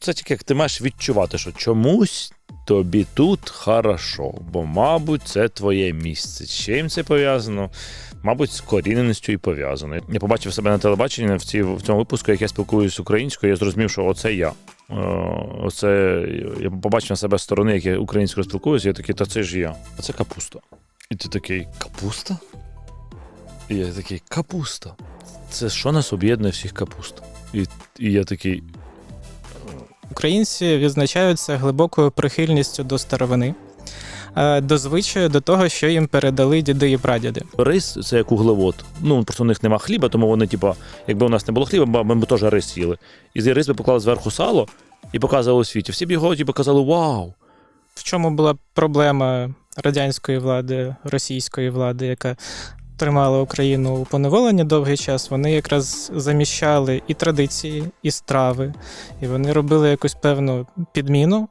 Це тільки як ти маєш відчувати, що чомусь тобі тут хорошо, бо, мабуть, це твоє місце. З чим це пов'язано? Мабуть, з корінністю і пов'язано. Я побачив себе на телебаченні в, ці, в цьому випуску, як я спілкуюся українською, я зрозумів, що оце я. Е, Оце я побачив на себе з сторони, як я українською спілкуюся, я такий, та це ж я. А це капуста. І ти такий, капуста? І я такий, капуста. Це що нас об'єднує всіх капуста? І, і я такий, Українці відзначаються глибокою прихильністю до старовини, е, до звичаю, до того, що їм передали діди і прадіди. Рис це як углевод. Ну просто у них нема хліба, тому вони, типа, якби у нас не було хліба, ми б теж рис їли. І з рис би поклали зверху сало і показували у світі. Всі б його типу, казали Вау! В чому була проблема радянської влади, російської влади, яка тримала Україну у поневоленні довгий час? Вони якраз заміщали і традиції, і страви, і вони робили якусь певну підміну